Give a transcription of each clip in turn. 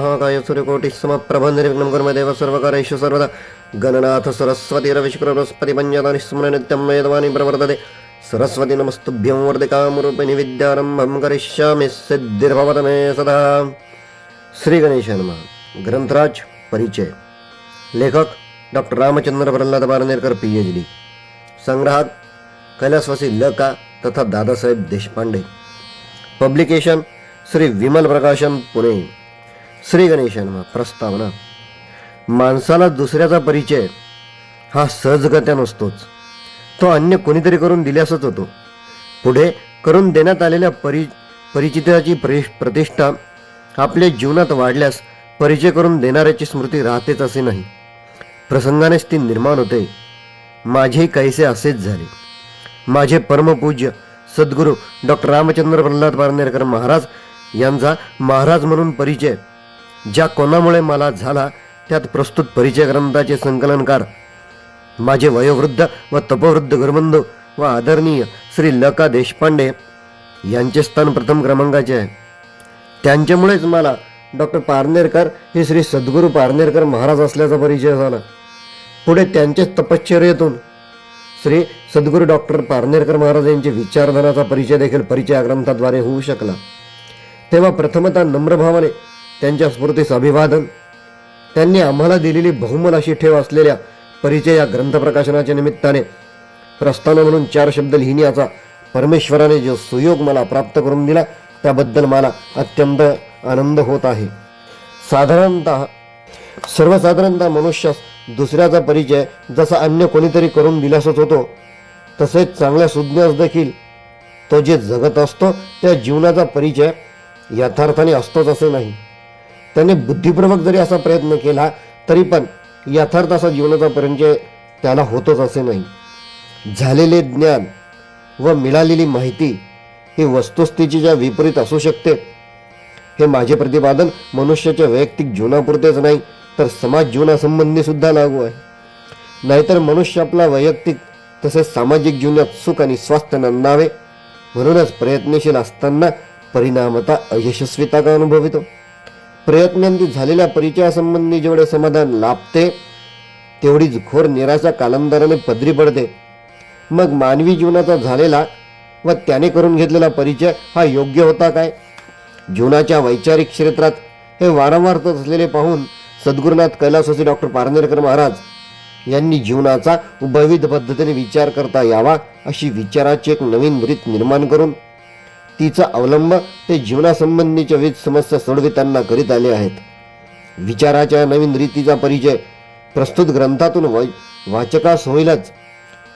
महाकाय सूर्यकोटी समप्रभ निर्विघ्नं कुर्मदेव सर्वकारेषु सर्वदा गणनाथ सरस्वती रविशुक्र बृहस्पति पञ्चदानि नित्यं वेदवाणी प्रवर्तते। सरस्वती नमस्तुभ्यं वर्धिकामरूपिणि विद्यारम्भं करिष्यामि सिद्धिर्भवत मे सदा। श्री गणेश ग्रंथराज परिचय। लेखक doctor Ramchandra Pralhad Barnerkar P H D संग्राहक कैलासवासी ल का तथा दादासाहेब देशपांडे। पब्लिकेशन श्री विमल प्रकाशन पुणे। श्री गणेशांना प्रस्तावना. माणसाला दुसऱ्याचा परिचय हा सहजगत्या नसतोच. तो अन्य कोणीतरी करून दिल्यासच होतो. पुढे करून देण्यात आलेल्या परि परिचिताची प्रतिष्ठा आपल्या जीवनात वाढल्यास परिचय करून देणाऱ्याची स्मृती राहतेच असे नाही. प्रसंगानेच ती निर्माण होते. माझे काहीसे असेच झाले. माझे परमपूज्य सद्गुरू डॉक्टर रामचंद्र प्रल्हाद पारनेरकर महाराज यांचा महाराज म्हणून परिचय ज्या कोणामुळे मला झाला त्यात प्रस्तुत परिचय ग्रंथाचे संकलनकार माझे वयोवृद्ध व तपवृद्ध गुरुबंधू व आदरणीय श्री लका देशपांडे यांचे स्थान प्रथम क्रमांकाचे आहे. त्यांच्यामुळेच मला डॉक्टर पारनेरकर हे श्री सद्गुरू पारनेरकर महाराज असल्याचा परिचय झाला. पुढे त्यांचेच तपश्चर्येतून श्री सद्गुरू डॉक्टर पारनेरकर महाराज यांचे विचारधनाचा परिचय देखील परिचय ग्रंथाद्वारे होऊ शकला. तेव्हा प्रथमतः नम्रभावाने त्यांच्या स्मृतीस अभिवादन. त्यांनी आम्हाला दिलेली बहुमल अशी ठेव असलेल्या परिचय या ग्रंथ प्रकाशनाच्या निमित्ताने प्रस्थान म्हणून चार शब्द लिहिण्याचा परमेश्वराने जो सुयोग मला प्राप्त करून दिला त्याबद्दल मला अत्यंत आनंद होत आहे. साधारणतः सर्वसाधारणतः मनुष्यास दुसऱ्याचा परिचय जसा अन्य कोणीतरी करून दिल्यासच होतो तसेच चांगल्या सुज्ञास देखील. तो जे जगत असतो त्या जीवनाचा परिचय यथार्थाने असतोच असे नाही. त्याने बुद्धिपूर्वक जरी असा प्रयत्न केला तरी पण यथार्थ असा जीवनाचा परिचय त्याला होतोच असे नाही. झालेले ज्ञान व मिळालेली माहिती ही वस्तुस्थितीच्या विपरीत असू शकते हे माझे प्रतिपादन मनुष्याच्या वैयक्तिक जीवनापुरतेच नाही तर समाज जीवनासंबंधी सुद्धा लागू आहे. नाहीतर मनुष्य आपला वैयक्तिक तसेच सामाजिक जीवनात सुख आणि स्वास्थ्य नांदावे म्हणूनच प्रयत्नशील असताना परिणामता अयशस्वीता का अनुभवितो. प्रयत्नांनी झालेल्या परिचयासंबंधी जेवढे समाधान लाभते तेवढीच घोर निराशा कालांतराने पदरी पडते. मग मानवी जीवनाचा झालेला व त्याने करून घेतलेला परिचय हा योग्य होता काय? जीवनाच्या वैचारिक क्षेत्रात हे वारंवार होत असलेले पाहून सद्गुरुनाथ कैलासवासी डॉक्टर पारनेरकर महाराज यांनी जीवनाचा उभविध पद्धतीने विचार करता यावा अशी विचाराची एक नवीन रीत निर्माण करून तिचा अवलंब ते जीवनासंबंधीच्या विविध समस्या सोडवितांना करीत आले आहेत. विचाराच्या नवीन रीतीचा परिचय प्रस्तुत ग्रंथातून वाचकास होईलच.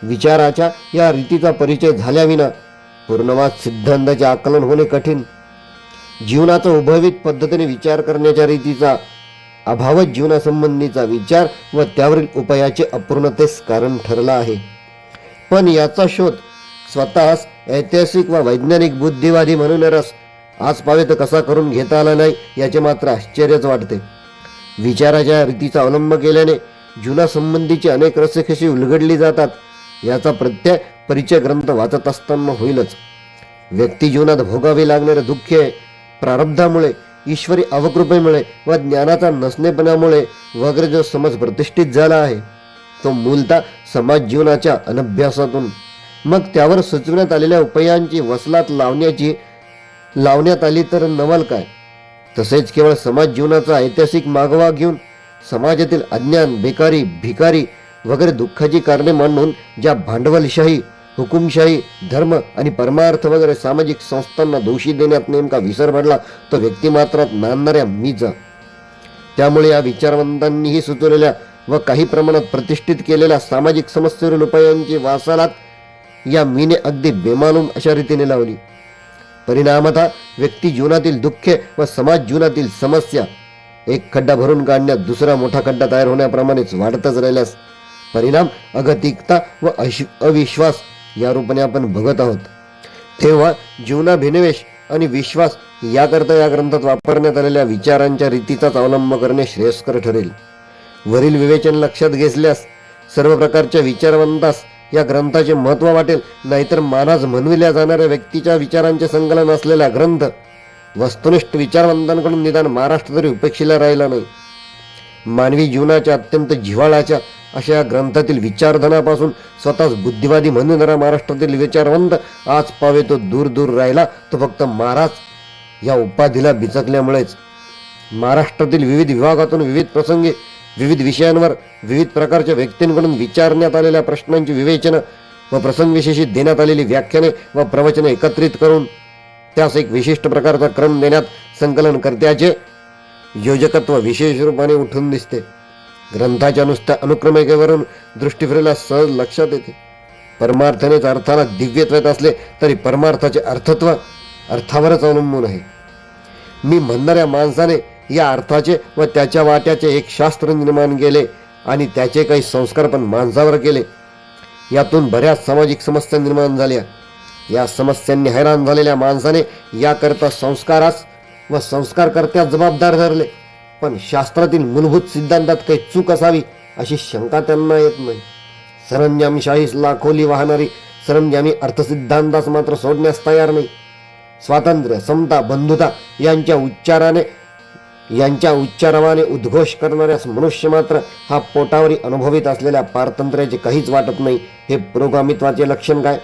विचाराच्या या रीतीचा परिचय झाल्याविना पूर्णवाद सिद्धांताचे आकलन होणे कठीण. जीवनाचा उभवित पद्धतीने विचार करण्याच्या रीतीचा अभावच जीवनासंबंधीचा विचार व त्यावरील उपायाचे अपूर्णतेस कारण ठरला आहे. पण याचा शोध स्वतःस ऐतिहासिक व वैज्ञानिक बुद्धिवादी म्हणून रस आज पावे तर कसा करून घेता आला नाही याचे मात्र आश्चर्यच वाटते. विचाराच्या रीतीचा अवलंब केल्याने जीवनासंबंधीची अनेक रसे कशी उलगडली जातात याचा प्रत्यय परिचय ग्रंथ वाचत असताना होईलच. व्यक्तिजीवनात भोगावे लागणारे दुःख प्रारब्धामुळे ईश्वरी अवकृपेमुळे व ज्ञानाचा नसणेपणामुळे वगैरे जो समज प्रतिष्ठित झाला आहे तो मूलतः समाज जीवनाच्या अनभ्यासातून मग त्यावर सुचविण्यात आलेल्या उपायांची वसलात लावण्याची लावण्यात आली तर नवल काय? तसेच केवळ समाज जीवनाचा ऐतिहासिक मागोवा घेऊन समाजातील अज्ञान बेकारी भिकारी वगैरे दुःखाची कारणे मांडून ज्या भांडवलशाही हुकुमशाही धर्म आणि परमार्थ वगैरे सामाजिक संस्थांना दोषी देण्यात नेमका विसर पडला तो व्यक्तिमात्रात नांदणाऱ्या मीचा त्यामुळे या विचारवंतांनीही सुचवलेल्या व काही प्रमाणात प्रतिष्ठित केलेल्या सामाजिक समस्येवरील उपायांची वासालात या मीने अगदी बेमालूम अशा रीतीने लावली. परिणामतः व्यक्ती जीवनातील दुःखे व समाज जीवनातील समस्या एक खड्डा भरून काढण्यात दुसरा मोठा खड्डा तयार होण्याप्रमाणेच वाढतच राहिल्यास परिणाम अगतिकता व अश- अविश्वास या रूपाने आपण बघत आहोत. तेव्हा जीवनाभिनिवेश आणि विश्वास याकरता या ग्रंथात वापरण्यात आलेल्या विचारांच्या रीतीचाच अवलंब करणे श्रेयस्कर ठरेल. वरील विवेचन लक्षात घेतल्यास सर्व प्रकारच्या विचारवंतास या ग्रंथाचे महत्त्व वाटेल नाहीतर महाराज म्हणविल्या जाणाऱ्या व्यक्तीच्या विचारांचे संकलन असलेला ग्रंथ वस्तुनिष्ठ विचारवंतांकडून निदान महाराष्ट्र तरी उपेक्षेला राहिला नाही. मानवी जीवनाच्या अत्यंत जिव्हाळाच्या अशा या ग्रंथातील विचारधनापासून स्वतःच बुद्धिवादी म्हणणारा महाराष्ट्रातील विचारवंत आज पावे तो दूर दूर राहिला तो फक्त महाराज या उपाधीला बिचकल्यामुळेच. महाराष्ट्रातील विविध विभागातून विविध प्रसंगी विविध विषयांवर विविध प्रकारच्या व्यक्तींकडून विचारण्यात आलेल्या प्रश्नांची विवेचनं व प्रसंगविशेषी देण्यात आलेली व्याख्याने व प्रवचने एकत्रित करून त्यास एक विशिष्ट प्रकारचा क्रम देण्यात संकलनकर्त्याचे योजकत्व विशेष रूपाने उठून दिसते. ग्रंथाच्या नुसत्या अनुक्रमिकेवरून दृष्टी फिरल्यास सहज लक्षात येते. परमार्थानेच अर्थाला दिव्यत्वेत असले तरी परमार्थाचे अर्थत्व अर्थावरच अवलंबून आहे. मी म्हणणाऱ्या माणसाने या अर्थाचे व त्याच्या वाट्याचे एक शास्त्र निर्माण केले आणि त्याचे काही संस्कार पण माणसावर केले. यातून बऱ्याच सामाजिक समस्या निर्माण झाल्या. या समस्यांनी हैराण झालेल्या माणसाने याकरता संस्कारास व संस्कारकर्त्यास जबाबदार धरले. पण शास्त्रातील मूलभूत सिद्धांतात काही चूक असावी अशी शंका त्यांना येत नाही. सरंजामशाहीस लाखोली वाहणारी सरंजामी अर्थसिद्धांतास मात्र सोडण्यास तयार नाही. स्वातंत्र्य समता बंधुता यांच्या उच्चाराने यांच्या उच्चारवाने उद्घोष करणाऱ्यास मनुष्य मात्र हा पोटावरी अनुभवित असलेल्या पारतंत्र्याचे काहीच वाटत नाही. हे पुरोगामित्वाचे लक्षण काय?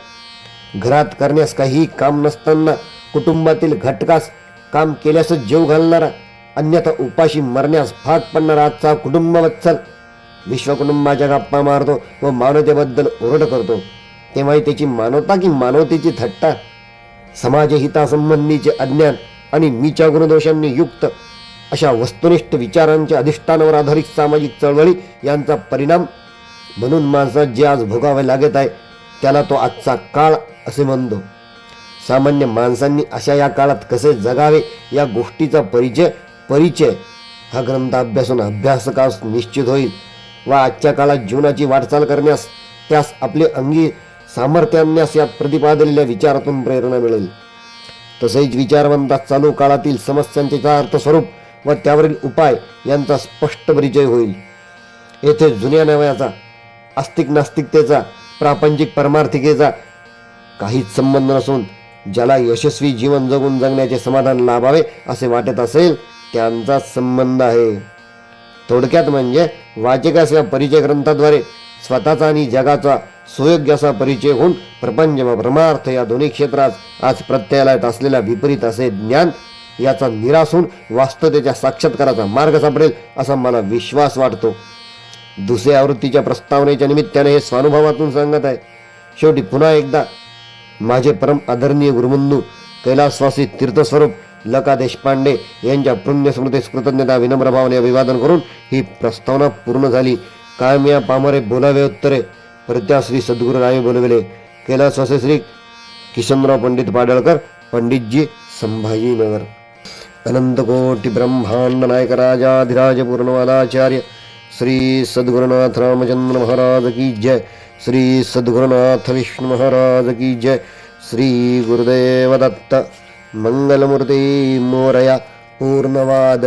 घरात करण्यास काहीही काम नसताना कुटुंबातील घटकास काम केल्यासच जीव घालणारा अन्यथा उपाशी मरण्यास भाग पडणारा आजचा कुटुंबवत्सल विश्वकुटुंबाच्या गप्पा मारतो व मानवतेबद्दल ओरड करतो. तेव्हाही त्याची मानवता की मानवतेची थट्टा? समाजहितासंबंधीचे अज्ञान आणि मीच्या गुणदोषांनी युक्त अशा वस्तुनिष्ठ विचारांच्या अधिष्ठानावर आधारित सामाजिक चळवळी यांचा परिणाम म्हणून माणसात जे आज भोगावे लागत आहे त्याला तो आजचा काळ असे म्हणतो. सामान्य माणसांनी अशा या काळात कसे जगावे या गोष्टीचा परिचय परिचय हा ग्रंथ अभ्यासून अभ्यासकास निश्चित होईल व आजच्या काळात जीवनाची वाटचाल करण्यास त्यास आपले अंगी सामर्थ्यान्यास या प्रतिपादलेल्या विचारातून प्रेरणा मिळेल. तसेच विचारवंतात चालू काळातील समस्यांचे यथार्थ स्वरूप व त्यावरील उपाय यांचा स्पष्ट परिचय होईल. येथे जुन्या नव्याचा आस्तिक नास्तिकतेचा प्रापंचिक परमार्थिकेचा काहीच संबंध नसून ज्याला यशस्वी जीवन जगून जगण्याचे समाधान लाभावे असे वाटत असेल त्यांचा संबंध आहे. थोडक्यात म्हणजे वाचकास या परिचय ग्रंथाद्वारे स्वतःचा आणि जगाचा सुयोग्य असा परिचय होऊन प्रपंच व परमार्थ या दोन्ही क्षेत्रात आज प्रत्ययाला असलेल्या विपरीत असे ज्ञान याचा निराश होऊन वास्तवतेच्या साक्षात्काराचा मार्ग सापडेल असा मला विश्वास वाटतो. दुसऱ्या आवृत्तीच्या प्रस्तावनेच्या निमित्ताने हे स्वानुभवातून सांगत आहे. शेवटी पुन्हा एकदा माझे परम आदरणीय गुरुबंधू कैलासवासी तीर्थस्वरूप लका देशपांडे यांच्या पुण्यस्मृतीस कृतज्ञता विनम्र भावने अभिवादन करून ही प्रस्तावना पूर्ण झाली. कायम या पामरे बोलावे उत्तरे प्रत्या श्री सद्गुरू राय बोलविले. कैलासवासी श्री किशनराव पंडित पाडळकर पंडितजी संभाजीनगर. अनन्तकोटिब्रह्माण्डनायकराजाधिराजपूर्णवादाचार्य श्रीसद्गुरुनाथरामचन्द्रमहाराज की जय। श्रीसद्गुरुनाथविष्णुमहाराजकी जय। श्रीगुरुदेवदत्तमङ्गलमूर्ते मोरय पूर्णवाद